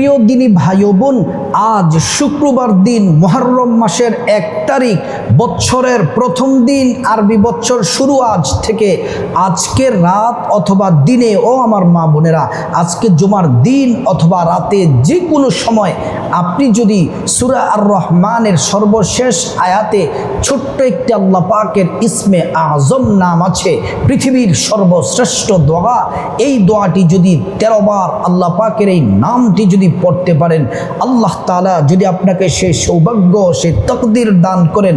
প্রিয় দিনী ভাই বোন, আজ শুক্রবার দিন মহরম মাসের এক তারিখ, বৎসরের প্রথম দিন আরবি বৎসর শুরু আজ থেকে আজকের রাত অথবা দিনে, ও আমার মা বোনেরা, আজকে জুমার দিন অথবা রাতে যে কোনো সময় আপনি যদি সুরা আর রহমানের সর্বশেষ আয়াতে ছোট্ট একটি আল্লাহ পাকের ইসমে আজম নাম আছে, পৃথিবীর সর্বশ্রেষ্ঠ দোয়া, এই দোয়াটি যদি তেরোবার আল্লাহ পাকের এই নামটি যদি পড়তে পারেন। আল্লাহ তালা যদি আপনাকে সে সৌভাগ্য, সে তকদির দান করেন,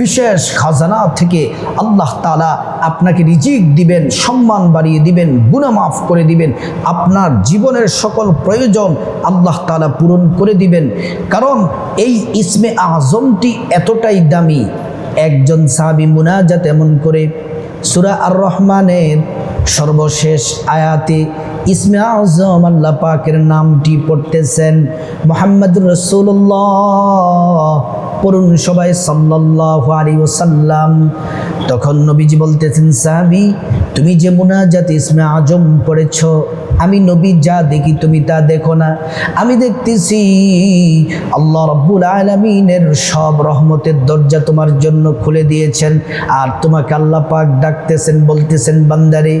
বিশেষ খাজানা থেকে আল্লাহ তালা আপনাকে রিজিক দিবেন, সম্মান বাড়িয়ে দিবেন গুণা মাফ করে দিবেন, আপনার জীবনের সকল প্রয়োজন আল্লাহ তালা পূরণ করে দিবেন। কারণ এই ইসমে আজমটি এতটাই দামি। একজন সাহাবি মুনাজাত এমন করে, সুরা আর রহমানের সর্বশেষ আয়াতে ইসমে আজম আল্লাহ পাকের নামটি পড়তেছেন মোহাম্মদ রসুল্লাহ পড়ুন সবাই সাল্লাহ আলী ওসাল্লাম তখন নবীজি বলতেছেন, সাহাবি, তুমি যে মুনাজাত ইসমে আজম পড়েছ আমি নবী যা দেখি তুমি তা দেখো না। আমি দেখতেছি আল্লাহ রব্বুল আলমিনের সব রহমতের দরজা তোমার জন্য খুলে দিয়েছেন। আর তোমাকে আল্লাহ পাক ডাকতেছেন, বলতেছেন, বান্দারে,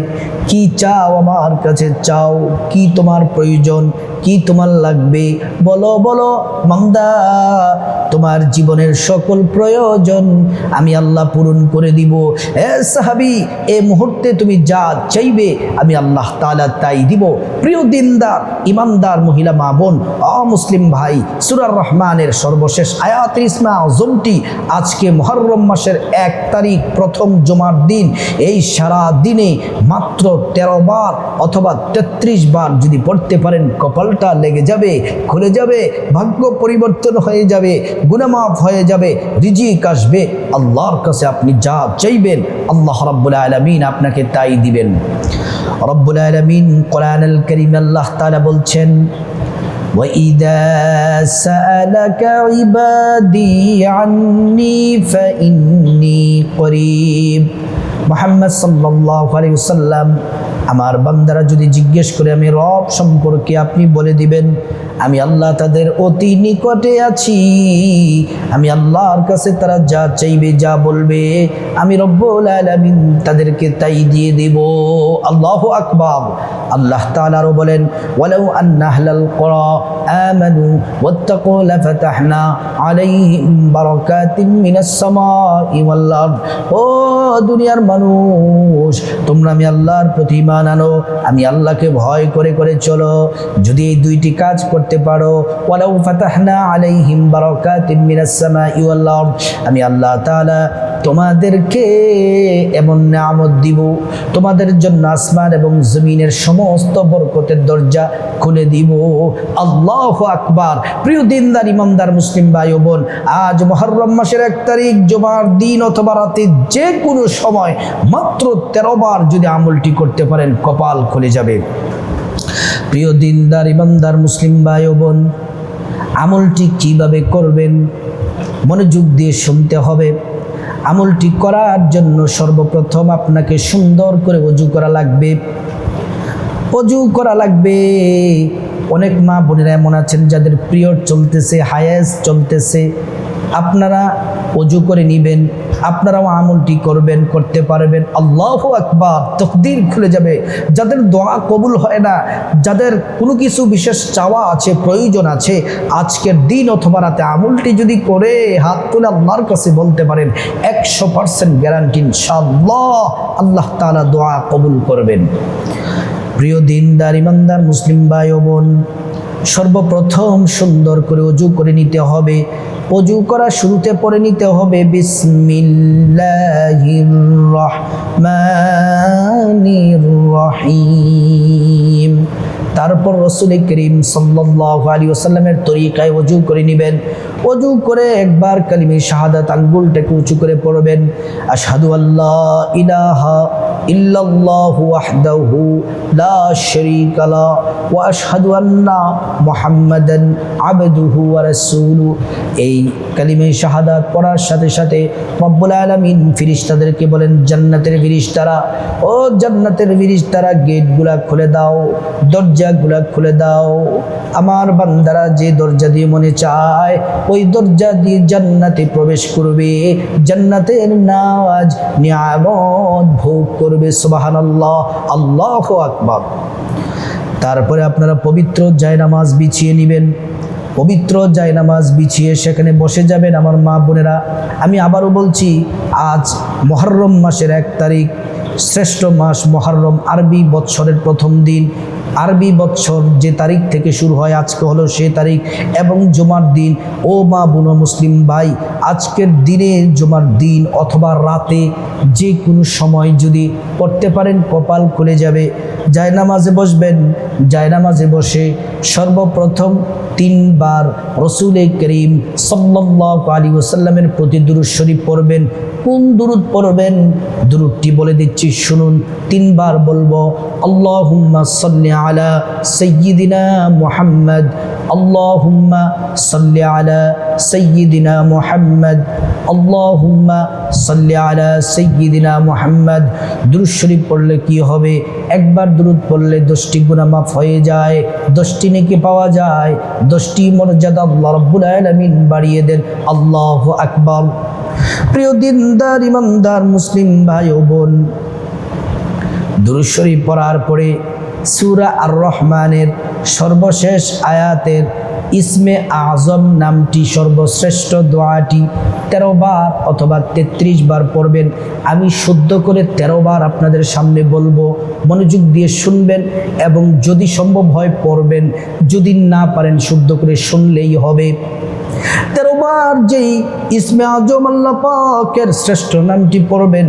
কি চাও আমার কাছে? চাও, কি তোমার প্রয়োজন? কি তোমার লাগবে? বলো বলো মান্দা তোমার জীবনের সকল প্রয়োজন আমি আল্লাহ পূরণ করে দিব। এ সাহাবি, এ মুহূর্তে তুমি যা চাইবে আমি আল্লাহ তালা তাই দিব। প্রিয় দিনদার, ইমানদার মহিলা মা বোন, অমুসলিম ভাই, সুরার রহমানের সর্বশেষ আয়াত ইসমা আজমটি আজকে মহরম মাসের এক তারিখ, প্রথম জমার দিন। এই সারা দিনে মাত্র তেরো বার অথবা তেত্রিশ বার যদি পড়তে পারেন, কপালটা লেগে যাবে, খুলে যাবে, ভাগ্য পরিবর্তন হয়ে যাবে, গুণমাফ হয়ে যাবে, রিজিক আসবে। আল্লাহর কাছে আপনি যা চাইবেন, আল্লাহ রব্বুল আলমিন আপনাকে তাই দিবেন। রব্বুল আলমিন কোরআন আল করিম আল্লাহ তালা বলছেন وإذا سألك عبادي عني فإني قريب মোহাম্মদ সাল্লাহ আলী সাল্লাম আমার বান্দারা যদি জিজ্ঞেস করে, আমি রব সম্পর্কে আপনি বলে দিবেন, আমি আল্লাহ তাদের অতি নিকটে আছি। আমি আল্লাহর কাছে তারা যা চাইবে, যা বলবে, আমি রব্বুল আলামিন তাদেরকে তাই দিয়ে দেব। আল্লাহ আকবার। আল্লাহ তাআলারও বলেন, ওয়ালাউ আন্না আহলাল কুরা আমানু ওয়াত্তাকু লাফাতাহনা আলাইহিম বারাকাতিন মিনাস সামাই ওয়াল আরদ। ও দুনিয়ার মানুষ। তোমরা আমি আল্লাহর প্রতি ঈমান আনো, আমি আল্লাহকে ভয় করে করে চলো। যদি এই দুইটি কাজ করতে পারো, ওয়ালাউ ফাতাহনা আলাইহিম বারাকাতিন মিনাস সামাই ওয়াল আরদ, আমি আল্লাহ তাআলা তোমাদেরকে এমন নামত দিব, তোমাদের জন্য আসমান এবং জমিনের সমস্ত বরকতের দরজা খুলে দিব। আল্লাহ আকবার। প্রিয় দিনদার, ইমানদার মুসলিম ভাই বোন, আজ মহরম মাসের এক তারিখ, জমার দিন অথবা রাতে যে কোনো সময় মাত্র তেরো বার যদি আমলটি করতে পারেন, কপাল খুলে যাবে। প্রিয় দিনদার, ইমানদার মুসলিম ভাই বোন, আমলটি কীভাবে করবেন? মনোযোগ দিয়ে শুনতে হবে। আমলটি করার জন্য সর্বপ্রথম আপনাকে সুন্দর করে অজু করা লাগবে। অজু করা লাগবে। অনেক মা বোনেরা এমন আছেন যাদের পিরিয়ড চলতেছে, হায়াস চলতেছে। আপনারা অজু করে নিবেন, আপনারাও আমলটি করবেন, করতে পারবেন। আল্লাহ আকবার, তকদির খুলে যাবে। যাদের দোয়া কবুল হয় না, যাদের কোনো কিছু বিশেষ চাওয়া আছে, প্রয়োজন আছে, আজকের দিন অথবা রাতে আমলটি যদি করে হাত তুলে আল্লাহর কাছে বলতে পারেন, একশো পার্সেন্ট গ্যারান্টি ইনশাল্লাহ আল্লাহ তালা দোয়া কবুল করবেন। প্রিয় দিনদার, ইমানদার, মুসলিম ভাই বোন, সর্বপ্রথম সুন্দর করে অজু করে নিতে হবে। অজু করা শুরুতে পরে নিতে হবে। রহিম। তারপর রসুল করিম সাল্লাহ আলী ওসাল্লামের তরিকায় অজু করে নেবেন। অজু করে একবার কালিমে শাহাদাত, আঙ্গুলটাকে উঁচু করে পড়বেন। আশহাদু আল্লাহ ইলাহা ইল্লাল্লাহু ওয়াহদাহু লা শারীকা লা ওয়া আশহাদু আন্না মুহাম্মাদান আবদুহু ওয়া রাসূলুহু এই কালিমে শাহাদাত পড়ার সাথে সাথে রব্বুল আলামিন ফিরিস্তাদেরকে বলেন, জান্নাতের ফিরিস্তারা ও জান্নাতের ফিরিস্তারা গেটগুলা খুলে দাও, দরজাগুলা খুলে দাও। আমার বান্দারা যে দরজা দিয়ে মনে চায় ওই দরজা দিয়ে জান্নাতে প্রবেশ করবে। জান্নাতের নাজ নিয়ামত ভোগ করবে, সুবহানাল্লাহ আল্লাহ আল্লাহ আকবার। তারপরে আপনারা পবিত্র জায়নামাজ বিছিয়ে নেবেন। পবিত্র জায়নামাজ বিছিয়ে সেখানে বসে যাবেন আমার মা বোনেরা। আমি আবারও বলছি, আজ মহরম মাসের এক তারিখ। শ্রেষ্ঠ মাস মহরম আরবি বৎসরের প্রথম দিন। আরবি বৎসর যে তারিখ থেকে শুরু হয়, আজকে হলো সে তারিখ এবং জুমার দিন। ও মা বুনো মুসলিম ভাই, আজকের দিনে জুমার দিন অথবা রাতে যে কোনো সময় যদি পড়তে পারেন, কপাল খুলে যাবে। জায়নামাজে বসবেন, জায়নামাজে বসে সর্বপ্রথম তিনবার রসুলে করিম সাল্লাহ আলী ওসাল্লামের প্রতি দুরুদ শরীফ পড়বেন। কোন দুরুদ পড়বেন? দুরুদটি বলে দিচ্ছি, শুনুন, তিনবার বলব আল্লাহ সাল্লি আলা সৈদিনা মুহাম্মদ আল্লাহুম্মা সাল্লি আলা সাইয়্যিদিনা মুহাম্মদ, আল্লাহুম্মা সাল্লি আলা সাইয়্যিদিনা মুহাম্মদ। দুরুদ শরীফ পড়লে কি হবে? একবার দুরুদ পড়লে দশটি গুনাহ মাফ হয়ে যায়, দশটি নেকি পাওয়া যায়, দশটি মর্যাদা আল্লাহ রাব্বুল আলামিন বাড়িয়ে দেন। আল্লাহু আকবার। প্রিয় দিনদার, ইমানদার মুসলিম ভাই ও বোন, দুরুদ শরীফ পড়ার পরে সূরা আর রহমানের সর্বশেষ আয়াতের ইসমে আজম নামটি সর্বশ্রেষ্ঠ দোয়াটি তেরো বার অথবা তেত্রিশ বার পড়বেন। আমি শুদ্ধ করে তেরো বার আপনাদের সামনে বলব, মনোযোগ দিয়ে শুনবেন এবং যদি সম্ভব হয় পড়বেন, যদি না পারেন শুদ্ধ করে শুনলেই হবে। তেরো বার যেই ইসমে আজম আল্লাহ শ্রেষ্ঠ নামটি পড়বেন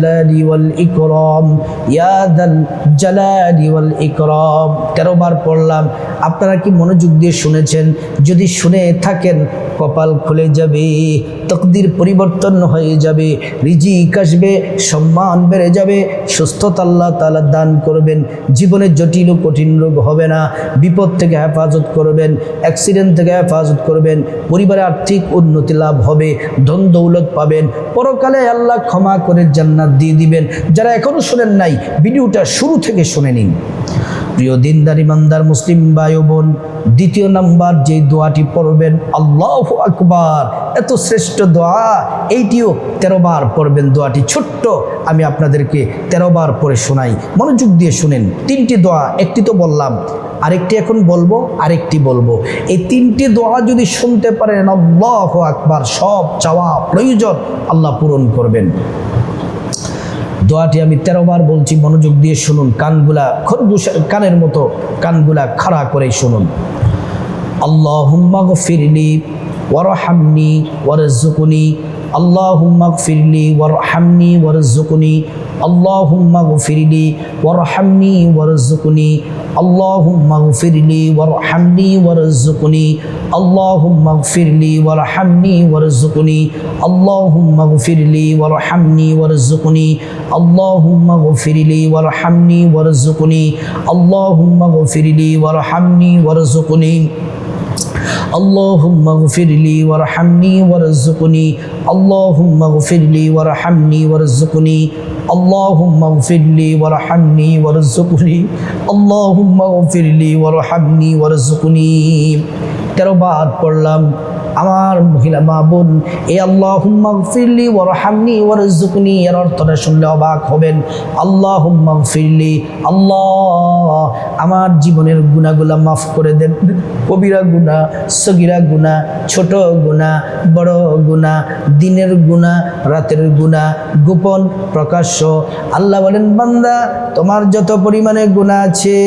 জালালি ওয়াল ইকরাম। ইয়াদাল জালালি ওয়াল ইকরাম। তেরো বার পড়লাম। আপনারা কি মনোযোগ দিয়ে শুনেছেন? যদি শুনে থাকেন, কপাল খুলে যাবে, তকদির পরিবর্তন হয়ে যাবে, রিজিক আসবে, সম্মান বেড়ে যাবে, সুস্থতা আল্লাহ তালা দান করবেন, জীবনে জটিল ও কঠিন রোগ হবে না, বিপদ থেকে হেফাজত করবেন, অ্যাক্সিডেন্ট থেকে হেফাজত করবেন, পরিবারে আর্থিক উন্নতি লাভ হবে, ধন দৌলত পাবেন, পরকালে আল্লাহ ক্ষমা করে জান্নাত দিয়ে দিবেন। যারা এখনও শোনেন নাই, ভিডিওটা শুরু থেকে শুনে নিন। প্রিয় দিনদার, ইমানদার, মুসলিম ও বোন, দ্বিতীয় নাম্বার যে দোয়াটি পড়বেন, আল্লাহ আকবার, এত শ্রেষ্ঠ দোয়া, এইটিও তেরো বার পড়বেন দোয়াটি। ছোট্ট, আমি আপনাদেরকে তেরো বার পড়ে শোনাই। মনোযোগ দিয়ে শুনেন। তিনটি দোয়া, একটি তো বললাম, আরেকটি এখন বলব, আরেকটি বলব। এই তিনটি দোয়া যদি শুনতে পারেন, আল্লাহ আকবার, সব চাওয়া প্রয়োজন, আল্লাহ পূরণ করবেন। দোয়াটি আমি তেরো বার বলছি, মনোযোগ দিয়ে শুনুন, কানগুলা খরগোশের কানের মতো কানগুলা খাড়া করে শুনুন। আল্লাহুম্মা গফিরলি ওয়ারহামনি ওয়ারহামনি ওয়ারজুকুনি اللهم اغفر لي وارحمني وارزقني. اللهم اغفر لي وارحمني وارزقني. اللهم اغفر لي وارحمني وارزقني. اللهم اغفر لي وارحمني وارزقني. اللهم اغفر لي وارحمني وارزقني. اللهم اغفر لي وارحمني وارزقني. اللهم اغفر لي وارحمني وارزقني. اللهم اغفر لي وارحمني وارزقني তেরো বার পড়লাম আমার মহিলা মা বোন, এ আল্লাহ হুম্মাগফিরলি ওয়ারহামনি ওয়ারজুকনি এর অর্থটা শুনলে অবাক হবেন। আল্লাহ হুম্মাগফিরলি আল্লাহ, আমার জীবনের গুণাগুলা মাফ করে দেন। কবিরা গুণা সগিরা গুণা ছোট গুণা বড় গুণা দিনের গুণা রাতের গুণা গোপন, প্রকাশ্য। আল্লাহ বলেন, বান্দা, তোমার যত পরিমাণে গুণা আছে,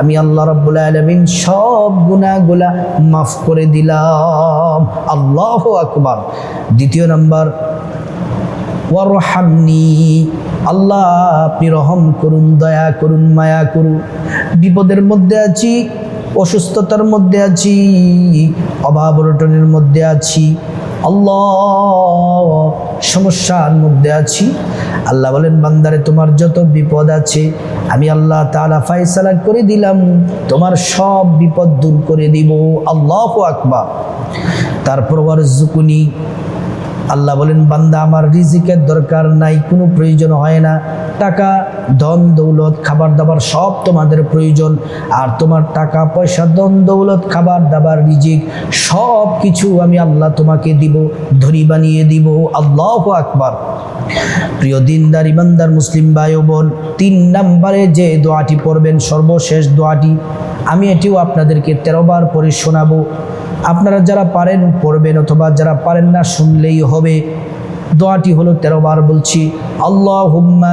আমি আল্লাহ রব্বুল আলমিন সব গুণাগুলা মাফ করে দিলাম। আল্লাহ আকবার। দ্বিতীয় নম্বর, ওয়ারহামনি। আল্লাহ, আপনি রহম করুন, দয়া করুন, মায়া করুন। বিপদের মধ্যে আছি, অসুস্থতার মধ্যে আছি অভাব রটনের মধ্যে আছি আল্লাহ, সমস্যার মধ্যে আছি। আল্লাহ বলেন, বান্দারে, তোমার যত বিপদ আছে, আমি আল্লাহ তাআলা ফায়সালা করে দিলাম। তোমার সব বিপদ দূর করে দিব। আল্লাহ আকবা তারপর ওয়ার জুকুনি। আল্লাহ বলেন, বান্দা, আমার রিজিকের দরকার নাই, কোনো প্রয়োজন হয় না। টাকা, ধন, দৌলত, খাবার, দাবার সব তোমাদের প্রয়োজন। আর তোমার টাকা, পয়সা, ধন, দৌলত, খাবার, দাবার, রিজিক সব কিছু আমি আল্লাহ তোমাকে দিব ধরি বানিয়ে দিব। আল্লাহ আকবার। প্রিয় দিনদার, ইমানদার মুসলিম ভাই ও বোন তিন নম্বরে যে দোয়াটি পড়বেন, সর্বশেষ দোয়াটি, আমি এটিও আপনাদেরকে তেরোবার পরে শোনাবো। আপনারা যারা পারেন, পড়বেন অথবা যারা পারেন না, শুনলেই হবে। দোয়াটি হলো তেরো বার বলছি আল্লাহ হুম্মা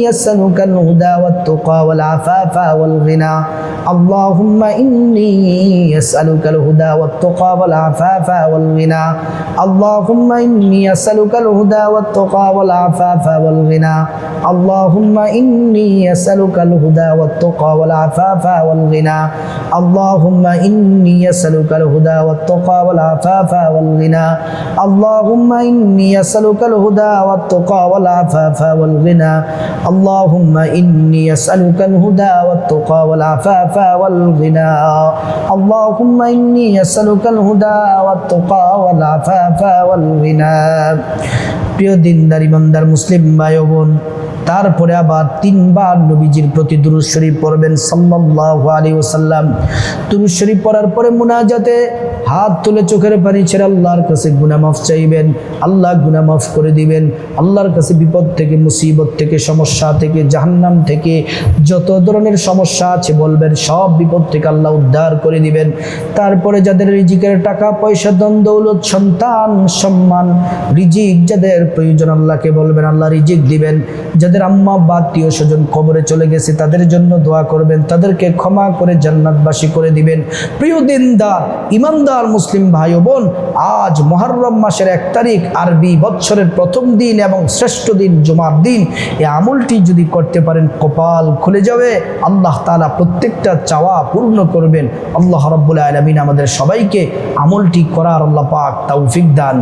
أسألك الهدى والتقى والعفاف والغنى. اللهم إني أسألك الهدى والتقى والعفاف والغنى. اللهم إني أسألك الهدى والتقى والعفاف والغنى. اللهم إني أسألك الهدى والتقى والعفاف والغنى. اللهم إني أسألك الهدى والتقى والعفاف والغنى. اللهم إني أسألك الهدى والتقى والعفاف والغنى. اللهم إني أسألك الهدى والتقى والعفاف والغنى اللهم إني أسألك الهدى والتقى والعفاف والغنى প্রিয় দিনদার ইমানদার মুসলিম ভাই ও বোন তারপরে আবার তিনবার নবীজির প্রতি দুরুদ শরীফ পড়বেন সাল্লাল্লাহু আলাইহি ওয়াসাল্লাম দুরুদ শরীফ পড়ার পরে মুনাজাতে হাত তুলে চোখের পানি ছেড়ে আল্লাহর কাছে গুনাহ মাফ চাইবেন। আল্লাহ গুনাহ মাফ করে দিবেন। আল্লাহর কাছে বিপদ থেকে, মুসিবত থেকে, সমস্যা থেকে, জাহান্নাম থেকে যত ধরনের সমস্যা আছে বলবেন, সব বিপদ থেকে আল্লাহ উদ্ধার করে দিবেন। তারপরে যাদের রিজিকের টাকা, পয়সা দন দৌলত, সন্তান, সম্মান, রিজিক যাদের প্রয়োজন আল্লাহকে বলবেন, আল্লাহ রিজিক দিবেন। যাদের আম্মা, বা আত্মীয় স্বজন কবরে চলে গেছে, তাদের জন্য দোয়া করবেন। তাদেরকে ক্ষমা করে জান্নাতবাসী করে দিবেন। প্রিয় দিনদার, ইমানদার মুসলিম ভাই বোন, আজ মহরম মাসের এক তারিখ, আরবি বৎসরের প্রথম দিন এবং শ্রেষ্ঠ দিন জুমার দিন। এই আমলটি যদি করতে পারেন, কপাল খুলে যাবে। আল্লাহ তালা প্রত্যেকটা চাওয়া পূর্ণ করবেন। আল্লাহ রব্বুল আলমিন আমাদের সবাইকে আমলটি করার আল্লাহ পাক তৌফিক দান।